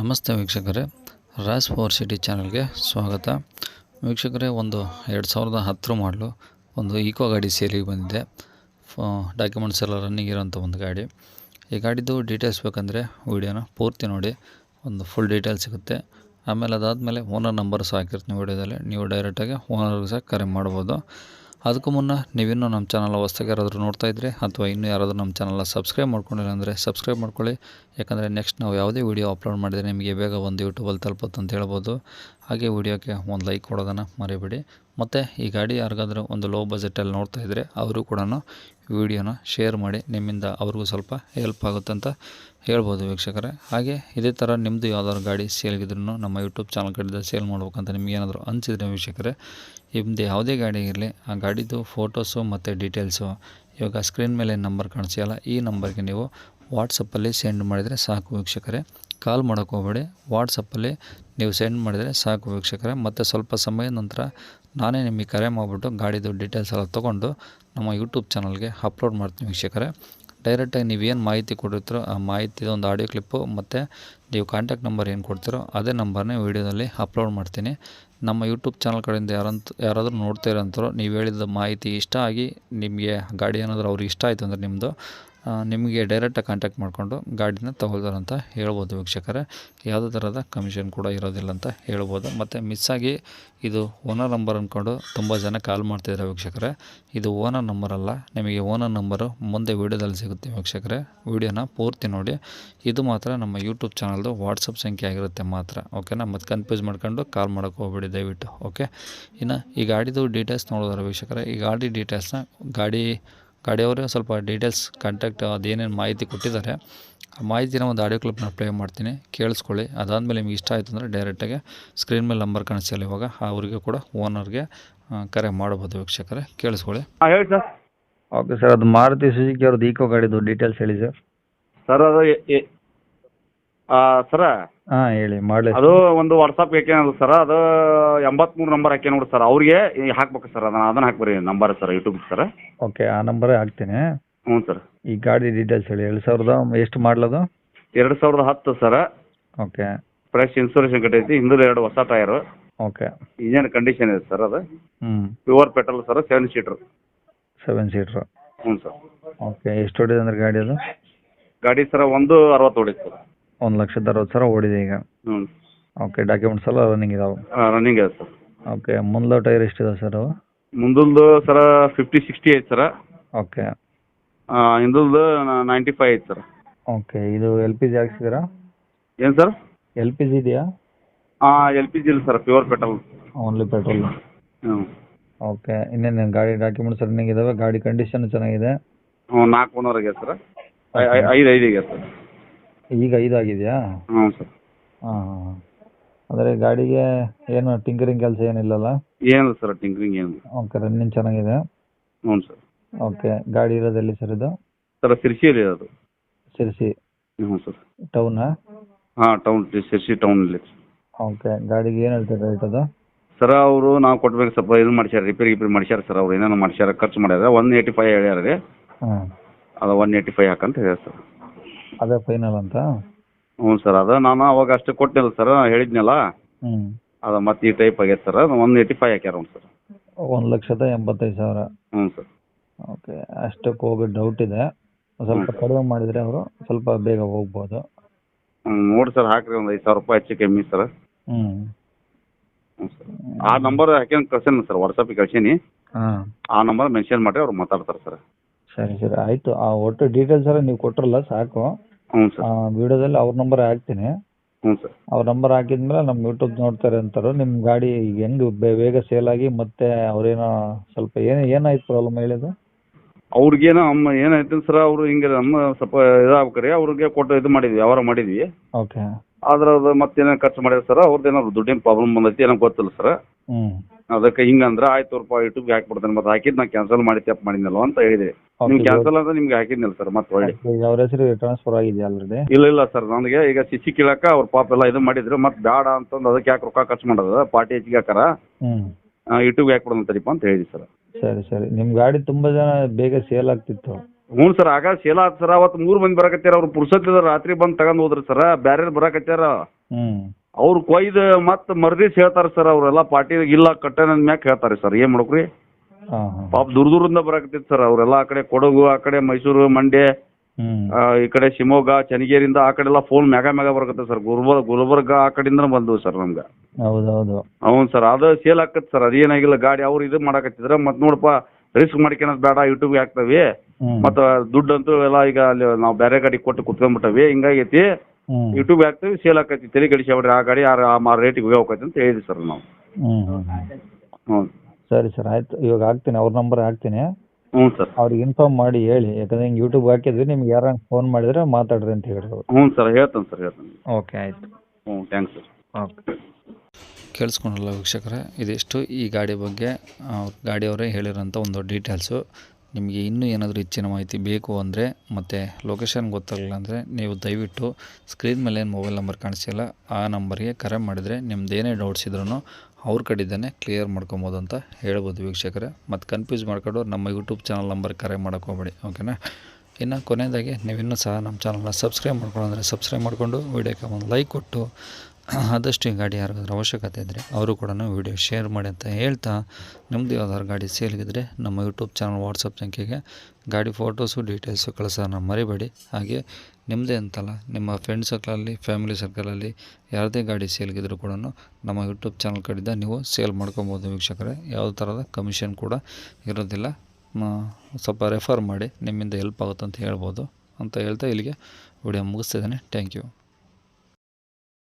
ನಮಸ್ತೆ ವೀಕ್ಷಕರೇ. Raas four city ಚಾನಲ್ಗೆ ಸ್ವಾಗತ. ವೀಕ್ಷಕರೇ, ಒಂದು ಎರಡು ಸಾವಿರದ ಹತ್ತರ ಮಾಡಲು ಒಂದು ಈಕೋ ಗಾಡಿ ಸೇಲಿಗೆ ಬಂದಿದೆ. ಡಾಕ್ಯುಮೆಂಟ್ಸ್ ಎಲ್ಲ ರನ್ನಿಂಗ್ ಇರೋಂಥ ಒಂದು ಗಾಡಿ. ಈ ಗಾಡಿದು ಡೀಟೇಲ್ಸ್ ಬೇಕಂದರೆ ವೀಡಿಯೋನ ಪೂರ್ತಿ ನೋಡಿ. ಒಂದು ಫುಲ್ ಡೀಟೇಲ್ಸ್ ಸಿಗುತ್ತೆ. ಆಮೇಲೆ ಅದಾದಮೇಲೆ ಓನರ್ ನಂಬರ್ ಸಹ ಹಾಕಿರ್ತೀನಿ ವೀಡಿಯೋದಲ್ಲಿ ನೀವು ಡೈರೆಕ್ಟಾಗಿ ಓನರ್ಗೆ ಸಹ ಕರೆ ಮಾಡ್ಬೋದು. ಅದಕ್ಕೂ ಮುನ್ನ ನೀವಿನ್ನೂ ನಮ್ಮ ಚಾನಲ್ ಹೊಸ್ದಾಗಿ ಯಾರಾದರೂ ನೋಡ್ತಾ ಇದ್ದರೆ ಅಥವಾ ಇನ್ನೂ ಯಾರಾದರೂ ನಮ್ಮ ಚಾನಲ್ನ ಸಬ್ಸ್ಕ್ರೈಬ್ ಮಾಡ್ಕೊಂಡಿಲ್ಲ ಅಂದರೆ ಸಬ್ಸ್ಕ್ರೈಬ್ ಮಾಡ್ಕೊಳ್ಳಿ. ಯಾಕಂದರೆ ನೆಕ್ಸ್ಟ್ ನಾವು ಯಾವುದೇ ವೀಡಿಯೋ ಅಪ್ಲೋಡ್ ಮಾಡಿದರೆ ನಿಮಗೆ ಬೇಗ ಒಂದು ಯೂಟ್ಯೂಬಲ್ಲಿ ತಲುಪುತ್ತೆ ಅಂತ ಹೇಳ್ಬೋದು. ಹಾಗೆ ವೀಡಿಯೋಕ್ಕೆ ಒಂದು ಲೈಕ್ ಕೊಡೋದನ್ನು ಮರಿಬೇಡಿ. ಮತ್ತು ಈ ಗಾಡಿ ಯಾರಿಗಾದರೂ ಒಂದು ಲೋ ಬಜೆಟಲ್ಲಿ ನೋಡ್ತಾ ಇದ್ದರೆ ಅವರು ಕೂಡ ವಿಡಿಯೋನ ಶೇರ್ ಮಾಡಿ ನಿಮ್ಮಿಂದ ಅವ್ರಿಗೂ ಸ್ವಲ್ಪ ಹೆಲ್ಪ್ ಆಗುತ್ತೆ ಅಂತ ಹೇಳ್ಬೋದು ವೀಕ್ಷಕರೇ. ಹಾಗೆ ಇದೇ ಥರ ನಿಮ್ಮದು ಯಾವ್ದಾದ್ರು ಗಾಡಿ ಸೇಲ್ಗಿದ್ರು ನಮ್ಮ ಯೂಟ್ಯೂಬ್ ಚಾನಲ್ ಕಡೆಯಿಂದ ಸೇಲ್ ಮಾಡ್ಬೇಕಂತ ನಿಮಗೇನಾದರೂ ಅನಿಸಿದ್ರೆ ವೀಕ್ಷಕರೇ ನಿಮ್ಮದು ಯಾವುದೇ ಗಾಡಿ ಇರಲಿ, ಆ ಗಾಡಿದು ಫೋಟೋಸು ಮತ್ತು ಡೀಟೇಲ್ಸು ಇವಾಗ ಸ್ಕ್ರೀನ್ ಮೇಲೆ ನಂಬರ್ ಕಾಣಿಸಿಯಲ್ಲ ಈ ನಂಬರ್ಗೆ ನೀವು ವಾಟ್ಸಪ್ಪಲ್ಲಿ ಸೆಂಡ್ ಮಾಡಿದರೆ ಸಾಕು ವೀಕ್ಷಕರೇ. ಕಾಲ್ ಮಾಡೋಕ್ಕೆ ಹೋಗಬೇಡಿ ವಾಟ್ಸಪ್ಪಲ್ಲಿ ನೀವು ಸೆಂಡ್ ಮಾಡಿದರೆ ಸಾಕು ವೀಕ್ಷಕರೇ. ಮತ್ತು ಸ್ವಲ್ಪ ಸಮಯ ನಂತರ ನಾನೇ ನಿಮಗೆ ಕರೆ ಮಾಡಿಬಿಟ್ಟು ಗಾಡಿದು ಡೀಟೇಲ್ಸ್ ಎಲ್ಲ ತೊಗೊಂಡು ನಮ್ಮ ಯೂಟ್ಯೂಬ್ ಚಾನಲ್ಗೆ ಅಪ್ಲೋಡ್ ಮಾಡ್ತೀನಿ ವೀಕ್ಷಕರೇ. ಡೈರೆಕ್ಟಾಗಿ ಏನು ಮಾಹಿತಿ ಕೊಡಿರ್ತೀರೋ ಆ ಮಾಹಿತಿದು ಒಂದು ಆಡಿಯೋ ಕ್ಲಿಪ್ಪು ಮತ್ತು ನೀವು ಕಾಂಟ್ಯಾಕ್ಟ್ ನಂಬರ್ ಏನು ಕೊಡ್ತೀರೋ ಅದೇ ನಂಬರ್ನೇ ವೀಡಿಯೋದಲ್ಲಿ ಅಪ್ಲೋಡ್ ಮಾಡ್ತೀನಿ. ನಮ್ಮ ಯೂಟ್ಯೂಬ್ ಚಾನಲ್ ಕಡೆಯಿಂದ ಯಾರಂತ, ಯಾರಾದರೂ ನೋಡ್ತಾ ನೀವು ಹೇಳಿದ ಮಾಹಿತಿ ಇಷ್ಟ ಆಗಿ ನಿಮಗೆ ಗಾಡಿ ಏನಾದರೂ ಅವ್ರಿಗೆ ಇಷ್ಟ ಆಯಿತು ಅಂದರೆ ನಿಮ್ಮದು ನಿಮಗೆ ಡೈರೆಕ್ಟಾಗಿ ಕಾಂಟ್ಯಾಕ್ಟ್ ಮಾಡಿಕೊಂಡು ಗಾಡಿನ ತಗೊಳ್ತಾರೆ ಅಂತ ಹೇಳ್ಬೋದು ವೀಕ್ಷಕರೇ. ಯಾವುದೇ ಥರದ ಕಮಿಷನ್ ಕೂಡ ಇರೋದಿಲ್ಲ ಅಂತ ಹೇಳ್ಬೋದು. ಮತ್ತು ಮಿಸ್ಸಾಗಿ ಇದು ಓನರ್ ನಂಬರ್ ಅಂದ್ಕೊಂಡು ತುಂಬ ಜನ ಕಾಲ್ ಮಾಡ್ತಿದ್ದಾರೆ ವೀಕ್ಷಕರೇ. ಇದು ಓನರ್ ನಂಬರ್ ಅಲ್ಲ, ನಿಮಗೆ ಓನರ್ ನಂಬರು ಮುಂದೆ ವೀಡಿಯೋದಲ್ಲಿ ಸಿಗುತ್ತೆ ವೀಕ್ಷಕರೇ. ವೀಡಿಯೋನ ಪೂರ್ತಿ ನೋಡಿ. ಇದು ಮಾತ್ರ ನಮ್ಮ ಯೂಟ್ಯೂಬ್ ಚಾನಲ್ದು ವಾಟ್ಸಪ್ ಸಂಖ್ಯೆ ಆಗಿರುತ್ತೆ ಮಾತ್ರ ಓಕೆನಾ ಮತ್ತು ಕನ್ಫ್ಯೂಸ್ ಮಾಡ್ಕೊಂಡು ಕಾಲ್ ಮಾಡೋಕ್ಕೆ ಹೋಗ್ಬೇಡಿ ದಯವಿಟ್ಟು ಓಕೆ ಇನ್ನು ಈ ಗಾಡಿದು ಡೀಟೇಲ್ಸ್ ನೋಡಿದ್ರೆ ವೀಕ್ಷಕರೇ, ಈ ಗಾಡಿ ಡೀಟೇಲ್ಸ್ನ ಗಾಡಿ ಗಾಡಿಯವರೇ ಸ್ವಲ್ಪ ಡೀಟೇಲ್ಸ್ ಕಾಂಟ್ಯಾಕ್ಟ್ ಅದೇನೇನು ಮಾಹಿತಿ ಕೊಟ್ಟಿದ್ದಾರೆ ಆ ಮಾಹಿತಿನ ಒಂದು ಆಡಿಯೋ ಕ್ಲಿಪ್ನ ಪ್ಲೇ ಮಾಡ್ತೀನಿ. ಕೇಳಿಸ್ಕೊಳ್ಳಿ. ಅದಾದಮೇಲೆ ನಿಮ್ಗೆ ಇಷ್ಟ ಆಯಿತು ಅಂದರೆ ಡೈರೆಕ್ಟಾಗಿ ಸ್ಕ್ರೀನ್ ಮೇಲೆ ನಂಬರ್ ಕಾಣಿಸಲ್ಲ ಇವಾಗ. ಅವರಿಗೆ ಕೂಡ ಓನರ್ಗೆ ಕರೆ ಮಾಡ್ಬೋದು ವೀಕ್ಷಕರೇ. ಕೇಳಿಸ್ಕೊಳ್ಳಿ. ಹಾಂ ಹೇಳಿ ಸರ್ ಓಕೆ ಸರ್ ಅದು ಮಾರುತಿ ಸುಜುಕಿ ಅವ್ರದ್ದು ಈಕೋ ಗಾಡಿದು ಡೀಟೇಲ್ಸ್ ಹೇಳಿ ಸರ್ ಸರ್ ಅದು ಎ- ಎ- ಆ, ಸರ ಹಾಂ ಹೇಳಿ ಮಾಡಲಿ ಅದು ಒಂದು ವಾಟ್ಸಪ್ ಹಾಕ್ಯಾನದು ಸರ್ ಅದು ಎಂಬತ್ಮೂರು ನಂಬರ್ ಹಾಕ್ಯಾನ ನೋಡಿ ಸರ್ ಅವ್ರಿಗೆ ಹಾಕ್ಬೇಕು ಸರ್ ಅದನ್ನ ಅದನ್ನ ಹಾಕ್ಬರಿ number sir YouTube sir okay ಆ ನಂಬರ್ ಹಾಕ್ತೀನಿ. ಹ್ಞೂ ಸರ್ ಈ ಗಾಡಿ ಡೀಟೇಲ್ಸ್ ಹೇಳಿ ಎರಡು ಸಾವಿರದ ಎಷ್ಟು ಮಾಡಲದು ಎರಡು ಸಾವಿರದ ಹತ್ತು ಸರ್ ಓಕೆ ಫ್ರೆಶ್ ಇನ್ಸೂರೆನ್ಸ್ ಕಟ್ಟೈತಿ ಹಿಂದೂ ಎರಡು ಹೊಸ ಟೈರು ಓಕೆ ಇಂಜನ್ ಕಂಡೀಷನ್ ಇದೆ ಸರ್ ಅದು. ಹ್ಞೂ pure petrol sir seven seater seven seater ಹ್ಞೂ ಸರ್ ಓಕೆ ಎಷ್ಟು ಹೊಡಿದೆ ಅಂದ್ರೆ ಗಾಡಿ ಅದು? ಗಾಡಿ ಸರ್ ಒಂದು ಅರವತ್ತು ಹೊಡಿತು ಸರ್ ಒಂದು ಲಕ್ಷದ ಅರವತ್ತು ಸಾವಿರ ಓಡಿದೆ ಈಗ. ಹ್ಞೂ ಓಕೆ ಡಾಕ್ಯುಮೆಂಟ್ಸ್ ಎಲ್ಲ ರನ್ನಿಂಗ್ ಇದಾವೆ. ರನ್ನಿಂಗ್ ಇದೆ ಸರ್. ಓಕೆ ಮುಂದೆ ಟೈರ್ ಎಷ್ಟಿದೆ ಸರ್ ಅವು? ಮುಂದಲ್ದು ಸರ ಫಿಫ್ಟಿ ಸಿಕ್ಸ್ಟಿ ಐತೆ ಸರ್. ಓಕೆ ಹಿಂದಲ್ದು ನೈಂಟಿ ಫೈವ್ ಐತೆ ಸರ್. ಓಕೆ ಇದು ಎಲ್ ಪಿ ಜಿ ಹಾಕ್ಸಿದ್ದೀರಾ? ಏನು ಸರ್? ಎಲ್ ಪಿ ಜಿ ಇದೆಯಾ? ಹಾಂ ಎಲ್ ಪಿ ಜಿ ಇಲ್ಲ sir pure petrol only petrol ಹ್ಞೂ ಓಕೆ ಇನ್ನೇನು ಗಾಡಿ ಡಾಕ್ಯುಮೆಂಟ್ಸ್ ರನ್ನಿಂಗ್ ಇದಾವೆ? ಗಾಡಿ ಕಂಡೀಷನ್ ಚೆನ್ನಾಗಿದೆ? ಹ್ಞೂ ನಾಲ್ಕು ಓನರ್ ಸರ್. ಐದು ಐದು ಸರ್. ಈಗ ಐದು ಆಗಿದೆಯಾ? ಹ್ಞೂ ಸರ್. ಹಾಂ ಹಾಂ ಅಂದರೆ ಗಾಡಿಗೆ ಏನು ಟಿಂಕರಿಂಗ್ ಕೆಲಸ ಏನಿಲ್ಲಲ್ಲ? ಏನಿಲ್ಲ ಸರ್ ಟಿಂಕ್ರಿಂಗ್ ಏನಿಲ್ಲ. ಓಕೆ ರನ್ನಿಂಗ್ ಚೆನ್ನಾಗಿದೆ? ಹ್ಞೂ ಸರ್. ಓಕೆ ಗಾಡಿ ಇರೋದೆಲ್ಲಿ ಸರ್ ಇದು? ಸರ್ ಸಿರ್ಸಿಯಲ್ಲಿ ಅದು ಸಿರ್ಸಿ. ಹ್ಞೂ ಸರ್. ಟೌನ್ ಹಾಂ ಟೌನ್ ಸಿರ್ಸಿ ಟೌನಲ್ಲಿ. ಓಕೆ ಗಾಡಿಗೆ ಏನು ಹೇಳ್ತಾರೆ ರೇಟ್ ಅದು? ಸರ್ ಅವರು ನಾವು ಕೊಟ್ಬೇಕು ಸ್ವಲ್ಪ ಇದು ಮಾಡ್ಸ್ಯಾರ ರಿಪೇರಿ ಗಿಪೇರಿ ಮಾಡ್ಸ್ಯಾರ ಸರ್ ಅವ್ರು ಏನೇನೋ ಮಾಡ್ಸ್ಯಾರ ಖರ್ಚು ಮಾಡ್ಯಾರ. ಒನ್ ಏಯ್ಟಿ ಫೈವ್ ಹೇಳ್ಯಾರ ರೀ. ಹಾಂ. ಅದು ಒನ್ ಏಯ್ಟಿ ಫೈವ್ ಹಾಕಂತ ಹೇಳ್ಯಾರ ಸರ್. ಅದೇ ಫೈನಲ್ ಅಂತ? ಹ್ಞೂ ಸರ್ ಅದ ನಾನು ಅವಾಗ ಅಷ್ಟು ಕೊಟ್ಟಿಲ್ಲ ಸರ್ ಹೇಳಿದ್ನಲ್ಲ? ಹ್ಞೂ ಅದು ಮತ್ತೆ ಈ ಟೈಪ್ ಆಗೈತೆ ಸರ್ ಒನ್ ಏಯ್ಟಿ ಫೈವ್ ಹಾಕ್ಯಾರ ಅವ್ನು ಸರ್ ಒಂದು ಲಕ್ಷದ ಎಂಬತ್ತೈದು ಸಾವಿರ. ಹ್ಞೂ ಸರ್ ಓಕೆ ಅಷ್ಟಕ್ಕೆ ಹೋಗೋ ಡೌಟ್ ಇದೆ. ಸ್ವಲ್ಪ ಕಡಿಮೆ ಮಾಡಿದರೆ ಅವರು ಸ್ವಲ್ಪ ಬೇಗ ಹೋಗ್ಬೋದು. ಹ್ಞೂ ನೋಡಿ ಸರ್ ಹಾಕ್ರಿ ಒಂದು ಐದು ಸಾವಿರ ರೂಪಾಯಿ ಹೆಚ್ಚು ಕಮ್ಮಿ ಸರ್ ಹ್ಞೂ ಹ್ಞೂ ಸರ್ ಆ ನಂಬರ್ ಹಾಕ್ಯಂಗೆ ಕಳ್ಸೇನಿ ಸರ್ ವಾಟ್ಸಪ್ಪಿಗೆ ಕಳ್ಸೀನಿ. ಹಾಂ. ಆ ನಂಬರ್ ಮೆನ್ಷನ್ ಮಾಡಿ ಅವ್ರು ಮಾತಾಡ್ತಾರೆ ಸರ್ ಸರಿ ಸರಿ ಆಯಿತು. ಆ ಒಟ್ಟು ಡೀಟೇಲ್ಸ್ ಎಲ್ಲ ನೀವು ಕೊಟ್ರಲ್ಲ ಸಾಕು. ಹ್ಞೂ ಸರ್. ವಿಡಿಯೋದಲ್ಲಿ ಅವ್ರ ನಂಬರ್ ಹಾಕ್ತೀನಿ. ಹ್ಞೂ ಸರ್. ಅವ್ರ ನಂಬರ್ ಹಾಕಿದ್ಮೇಲೆ ನಮ್ಮ ಯೂಟ್ಯೂಬ್ ನೋಡ್ತಾರೆ ಅಂತಾರೆ. ನಿಮ್ಮ ಗಾಡಿ ಈಗ ಹೆಂಗೆ ಬೇಗ ಸೇಲ್ ಆಗಿ ಮತ್ತೆ ಅವ್ರೇನೋ ಸ್ವಲ್ಪ ಏನು ಏನಾಯ್ತು ಪ್ರಾಬ್ಲಮ್ ಹೇಳಿದ್ದು? ಅವ್ರಿಗೇನೋ ಅಮ್ಮ ಏನಾಯ್ತು ಸರ್ ಅವರು ಹಿಂಗೆ ನಮ್ಮ ಸ್ವಲ್ಪ ಇದಾಗ್ಬೇಕ್ರಿ. ಅವ್ರಿಗೆ ಕೊಟ್ಟು ಇದು ಮಾಡಿದ್ವಿ ವ್ಯವಹಾರ ಮಾಡಿದ್ವಿ. ಓಕೆ ಆದ್ರೆ ಅದು ಮತ್ತೇನೋ ಖರ್ಚು ಮಾಡಿದ್ರು ಸರ್ ಅವ್ರದ್ದು ಏನೋ ದುಡ್ಡಿನ ಪ್ರಾಬ್ಲಮ್ ಬಂದೈತಿ ಏನೋ ಗೊತ್ತಿಲ್ಲ ಸರ್. ಹ್ಞೂ ಅದಕ್ಕೆ ಹಿಂಗಂದ್ರೆ ಆಯ್ತು ರೂಪಾಯಿ ಯೂಟ್ಯೂಬ್ಗೆ ಹಾಕ್ಬಿಡ್ತೇನೆ ಮತ್ತೆ ಹಾಕಿದ್ದು ನಾನು ಕ್ಯಾನ್ಸಲ್ ಮಾಡಿ ತಪ್ಪು ಮಾಡಿದ್ನಲ್ವ ಅಂತ ಹೇಳಿದೆ ಕ್ಯಾನ್ಸಲ್ ಅಂದ್ರೆ ನಿಮ್ಗೆ ಹಾಕಿದ್ನಲ್ಲ ಸರ್ ಮತ್ತೆ ಒಳ್ಳೆ ಈಗ ಅವ್ರ ಹೆಸರು ಟ್ರಾನ್ಸ್ಫರ್ ಆಗಿದೆ ಆಲ್ರೆಡಿ ಇಲ್ಲ ಇಲ್ಲ ಸರ್ ನನಗೆ ಈಗ ಸಿಸಿ ಕೀಳಕ್ಕ ಅವ್ರ ಪಾಪ ಎಲ್ಲ ಇದು ಮಾಡಿದ್ರು ಮತ್ತೆ ಬೇಡ ಅಂತಂದು ಅದಕ್ಕೆ ಯಾಕೆ ರೊಕ್ಕ ಖರ್ಚು ಮಾಡೋದು? ಪಾರ್ಟಿ ಹೆಚ್ಚಿಗೆ ಹಾಕಾರ? ಯೂಟ್ಯೂಬ್ ಯೂಟ್ಯೂಬ್ಗೆ ಹಾಕ್ಬಿಡೋಣ ತಡಿಪ ಅಂತ ಹೇಳಿದ್ವಿ ಸರ್ ಸರಿ ಸರಿ. ನಿಮ್ ಗಾಡಿ ತುಂಬಾ ಜನ ಬೇಗ ಸೇಲ್ ಆಗ್ತಿತ್ತು. ಹ್ಞೂ ಸರ್ ಆಗ ಸೇಲ್ ಆತ್ ಸರ್ ಅವತ್ತು ಮೂರು ಮಂದಿ ಬರಕತ್ಯಾರ ಅವ್ರು ಪುರ್ಸತ್ತಿದ ರಾತ್ರಿ ಬಂದು ತಗೊಂಡ್ ಹೋದ್ರಿ ಸರ್ ಬ್ಯಾರೆ ಬರಕತ್ಯಾರ. ಹ್ಞೂ ಅವ್ರು ಕೊಯ್ದು ಮತ್ತೆ ಮರ್ದಿಸ್ ಹೇಳ್ತಾರ ಸರ್ ಅವರೆಲ್ಲ ಪಾರ್ಟಿ ಇಲ್ಲ ಕಟ್ಟನ ಮ್ಯಾಕ್ ಹೇಳ್ತಾರೆ ಸರ್ ಏನ್ ಮಾಡ್ಕ್ರಿ? ಪಾಪ ದೂರ ದೂರದಿಂದ ಬರಾಕತ್ತಿತ್ತು ಸರ್. ಅವರೆಲ್ಲ ಆ ಕಡೆ ಕೊಡಗು ಆ ಕಡೆ ಮೈಸೂರು ಮಂಡ್ಯ ಆ, ಈ ಕಡೆ ಶಿವಮೊಗ್ಗ ಚನ್ನಗಿರಿಯಿಂದ ಆ ಕಡೆ ಎಲ್ಲ ಫೋನ್ ಮ್ಯಾಗ ಮ್ಯಾಗ ಬರಕತ್ತೆ ಸರ್. ಗುಲ್ಬರ್ಗ ಗುಲ್ಬರ್ಗ ಆ ಕಡೆಯಿಂದ ಬಂದವು ಸರ್ ನಮ್ಗೆ. ಹೌದು ಹೌದು ಹ್ಞೂ ಸರ್. ಅದು ಸೇಲ್ ಆಕತ್ತೆ ಸರ್. ಅದೇನಾಗಿಲ್ಲ ಗಾಡಿ ಅವ್ರು ಇದು ಮಾಡಕತ್ತಿದ್ರ. ಮತ್ತೆ ನೋಡಪ್ಪ ರಿಸ್ಕ್ ಮಾಡ್ಕೊಳೋದು ಬೇಡ ಯೂಟ್ಯೂಬ್ಗೆ ಹಾಕ್ತವಿ. ಮತ್ತ ದುಡ್ಡು ಅಂತೂ ಎಲ್ಲ ಈಗ ಅಲ್ಲಿ ನಾವು ಬೇರೆ ಗಾಡಿ ಕೊಟ್ಟು ಕುತ್ಕೊಂಡ್ಬಿಟ್ಟವಿ ಹಿಂಗಾಗೈತಿ YouTube ಯೂಟ್ಯೂಬ್ ಹಾಕ್ತೀವಿ ಸೇಲ್ ಆಕೈತಿ ತಲೆ ಗಡಿಸ್ಯಾವ್ರಿ ಆ ಗಾಡಿ ಆ ಮಾರ ರೇಟಿಗೆ ಹೋಗ್ಬೇಕೈತಿ ಅಂತ ಹೇಳಿದ್ವಿ ಸರ್ ನಾವು. ಹ್ಮ್ ಹ್ಮ್ ಹ್ಮ್. ಹ್ಞೂ ಸರಿ ಸರ್ ಆಯ್ತು. ಇವಾಗ ಹಾಕ್ತೀನಿ ಅವ್ರ ನಂಬರ್ ಹಾಕ್ತೀನಿ. ಹ್ಞೂ ಸರ್. ಅವ್ರಿಗೆ ಇನ್ಫಾರ್ಮ್ ಮಾಡಿ ಹೇಳಿ. ಯಾಕಂದ್ರೆ ಹಿಂಗೆ ಯೂಟ್ಯೂಬ್ ಹಾಕಿದ್ವಿ ನಿಮ್ಗೆ ಯಾರು ಫೋನ್ ಮಾಡಿದ್ರೆ ಮಾತಾಡ್ರಿ ಅಂತ ಹೇಳಿ ಅವ್ರು. ಹ್ಞೂ ಸರ್ ಹೇಳ್ತೇನೆ ಸರ್ ಹೇಳ್ತೇನೆ. ಓಕೆ ಆಯ್ತು. ಹ್ಞೂ ಥ್ಯಾಂಕ್ಸ್ ಸರ್. ಓಕೆ ಕೇಳಿಸ್ಕೊಂಡಲ್ಲ ವೀಕ್ಷಕರೇ ಇದಿಷ್ಟು ಈ ಗಾಡಿ ಬಗ್ಗೆ ಅವ್ರ ಗಾಡಿಯವರೇ ಹೇಳಿರೋಂಥ ಒಂದು ಡೀಟೇಲ್ಸು ನಿಮಗೆ ಇನ್ನೂ ಏನಾದರೂ ಹೆಚ್ಚಿನ ಮಾಹಿತಿ ಬೇಕು ಅಂದರೆ ಮತ್ತು ಲೊಕೇಶನ್ ಗೊತ್ತಾಗಲಿಲ್ಲ ಅಂದರೆ ನೀವು ದಯವಿಟ್ಟು ಸ್ಕ್ರೀನ್ ಮೇಲೆ ಏನು ಮೊಬೈಲ್ ನಂಬರ್ ಕಾಣಿಸಿಲ್ಲ ಆ ನಂಬರ್ಗೆ ಕರೆ ಮಾಡಿದರೆ ನಿಮ್ದು ಏನೇ ಡೌಟ್ಸ್ ಇದ್ರೂ ಅವ್ರ ಕಡೆಯಿಂದನೇ ಕ್ಲಿಯರ್ ಮಾಡ್ಕೊಬೋದು ಅಂತ ಹೇಳ್ಬೋದು ವೀಕ್ಷಕರೇ. ಮತ್ತು ಕನ್ಫ್ಯೂಸ್ ಮಾಡ್ಕೊಂಡು ನಮ್ಮ ಯೂಟ್ಯೂಬ್ ಚಾನಲ್ ನಂಬರ್ ಕರೆ ಮಾಡೋಕೆ ಹೋಗ್ಬೇಡಿ ಓಕೆನಾ ಇನ್ನು ಕೊನೆಯದಾಗಿ ನೀವಿನ್ನೂ ಸಹ ನಮ್ಮ ಚಾನಲ್ನ ಸಬ್ಸ್ಕ್ರೈಬ್ ಮಾಡ್ಕೊಂಡ್ರೆ ಸಬ್ಸ್ಕ್ರೈಬ್ ಮಾಡಿಕೊಂಡು ವೀಡಿಯೋಕ್ಕೆ ಒಂದು ಲೈಕ್ ಕೊಟ್ಟು ಆದಷ್ಟು ಈ ಗಾಡಿ ಯಾರಿಗಾದ್ರೂ ಅವಶ್ಯಕತೆ ಇದ್ದರೆ ಅವರು ಕೂಡ ವಿಡಿಯೋ ಶೇರ್ ಮಾಡಿ ಅಂತ ಹೇಳ್ತಾ ನಿಮ್ಮದು ಯಾವ್ದಾದ್ರು ಗಾಡಿ ಸೇಲ್ಗಿದ್ರೆ ನಮ್ಮ ಯೂಟ್ಯೂಬ್ ಚಾನಲ್, ವಾಟ್ಸಪ್ ಸಂಖ್ಯೆಗೆ ಗಾಡಿ ಫೋಟೋಸು, ಡೀಟೇಲ್ಸು ಕಳಿಸೋಣ ಮರಿಬೇಡಿ. ಹಾಗೆ ನಿಮ್ಮದೇ ಅಂತಲ್ಲ, ನಿಮ್ಮ ಫ್ರೆಂಡ್ ಸರ್ಕಲಲ್ಲಿ ಫ್ಯಾಮಿಲಿ ಸರ್ಕಲಲ್ಲಿ ಯಾವುದೇ ಗಾಡಿ ಸೇಲ್ಗಿದ್ರು ಕೂಡ ನಮ್ಮ ಯೂಟ್ಯೂಬ್ ಚಾನಲ್ ಕಡಿದ ನೀವು ಸೇಲ್ ಮಾಡ್ಕೊಬೋದು ವೀಕ್ಷಕರೇ. ಯಾವುದೇ ಥರದ ಕಮಿಷನ್ ಕೂಡ ಇರೋದಿಲ್ಲ. ಸ್ವಲ್ಪ ರೆಫರ್ ಮಾಡಿ, ನಿಮ್ಮಿಂದ ಹೆಲ್ಪ್ ಆಗುತ್ತೆ ಅಂತ ಹೇಳ್ಬೋದು ಅಂತ ಹೇಳ್ತಾ ಇಲ್ಲಿಗೆ ವಿಡಿಯೋ ಮುಗಿಸ್ತಿದ್ದೇನೆ. Thank you